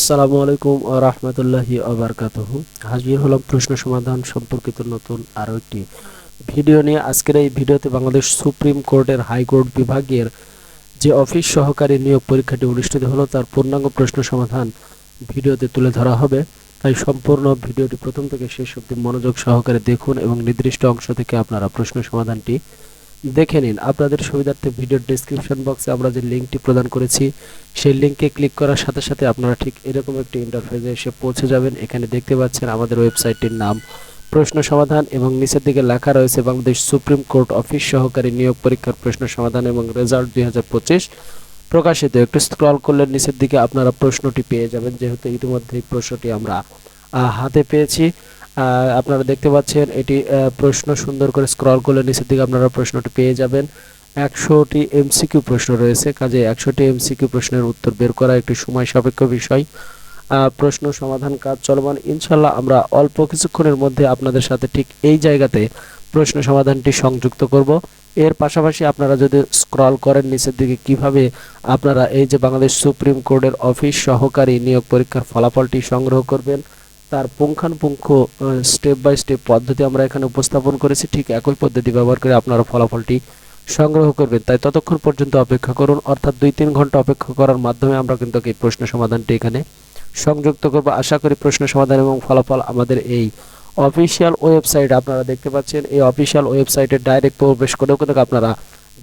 আসসালামু আলাইকুম রহমতুল্লাহি আবরকাতহ হাজির হলাম প্রশ্ন সমাধান সম্পর্কিত নতুন আরও একটি ভিডিও নিয়ে। আজকের এই ভিডিওতে বাংলাদেশ সুপ্রিম কোর্টের হাইকোর্ট বিভাগের যে অফিস সহকারী নিয়োগ পরীক্ষাটি অনুষ্ঠিত হলো, তার পূর্ণাঙ্গ প্রশ্ন সমাধান ভিডিওতে তুলে ধরা হবে। তাই সম্পূর্ণ ভিডিওটি প্রথম থেকে শেষ অবধি মনোযোগ সহকারে দেখুন এবং নির্দিষ্ট অংশ থেকে আপনারা প্রশ্ন সমাধানটি দেখে নিন। আপনাদের সুবিধার্থে ভিডিওর ডেসক্রিপশন বক্সে আমরা যে লিঙ্কটি প্রদান করেছি, সেই লিঙ্কে ক্লিক করার সাথে সাথে আপনারা ঠিক এরকম একটি ইন্টারফেসে এসে পৌঁছে যাবেন। এখানে দেখতে পাচ্ছেন আমাদের ওয়েবসাইটটির নাম প্রশ্ন সমাধান এবং নিচের দিকে লেখা রয়েছে বাংলাদেশ সুপ্রিম কোর্ট অফিস সহকারী নিয়োগ পরীক্ষার প্রশ্ন সমাধান এবং রেজাল্ট দুই হাজার পঁচিশ প্রকাশিত। একটু স্ক্রল করলে নিচের দিকে আপনারা প্রশ্নটি পেয়ে যাবেন, যেহেতু ইতিমধ্যেই প্রশ্নটি আমরা হাতে পেয়েছি। আপনারা দেখতে পাচ্ছেন, এটি প্রশ্ন সুন্দর করে স্ক্রল করলে নিচের দিকে আপনারা প্রশ্নটি পেয়ে যাবেন। একশোটি এমসিকিউ প্রশ্ন রয়েছে, কাজে একশোটি এমসিকিউ প্রশ্নের উত্তর বের করা একটি সময় সাপেক্ষ বিষয়। প্রশ্ন সমাধান কাজ চলমান। ইনশাল্লাহ আমরা অল্প কিছুক্ষণের মধ্যে আপনাদের সাথে ঠিক এই জায়গাতে প্রশ্ন সমাধানটি সংযুক্ত করব। এর পাশাপাশি আপনারা যদি স্ক্রল করেন নিচের দিকে কীভাবে আপনারা এই যে বাংলাদেশ সুপ্রিম কোর্টের অফিস সহকারী নিয়োগ পরীক্ষার ফলাফলটি সংগ্রহ করবেন তার পুঙ্খানুপুঙ্খ স্টেপ বাই স্টেপ পদ্ধতি আমরা এখানে উপস্থাপন করেছি। ঠিক একই পদ্ধতি ব্যবহার করে আপনারা ফলাফলটি সংগ্রহ করবেন। তাই ততক্ষণ পর্যন্ত অপেক্ষা করুন। অর্থাৎ দুই তিন ঘণ্টা অপেক্ষা করার মাধ্যমে আমরা কিন্তু এই প্রশ্ন সমাধানটি এখানে সংযুক্ত করব। আশা করি প্রশ্ন সমাধান এবং ফলাফল আমাদের এই অফিসিয়াল ওয়েবসাইট আপনারা দেখতে পাচ্ছেন। এই অফিসিয়াল ওয়েবসাইটে ডাইরেক্ট প্রবেশ করেও কিন্তু আপনারা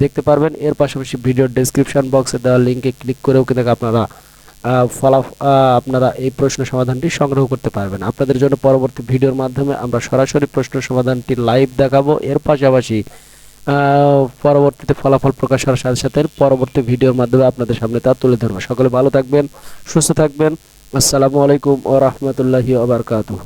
দেখতে পারবেন। এর পাশাপাশি ভিডিওর ডেসক্রিপশন বক্সে দেওয়া লিঙ্কে ক্লিক করেও কিন্তু আপনারা ফলা আপনারা এই প্রশ্ন সমাধানটি সংগ্রহ করতে পারবেন। আপনাদের জন্য পরবর্তী ভিডিওর মাধ্যমে আমরা সরাসরি প্রশ্ন সমাধানটি লাইভ দেখাবো। এর পাশাপাশি পরবর্তীতে ফলাফল প্রকাশ হওয়ার সাথে সাথে পরবর্তী ভিডিওর মাধ্যমে আপনাদের সামনে তা তুলে ধরবো। সকলে ভালো থাকবেন, সুস্থ থাকবেন। আসসালামু আলাইকুম ও রহমতুল্লাহি আবরকাতুহ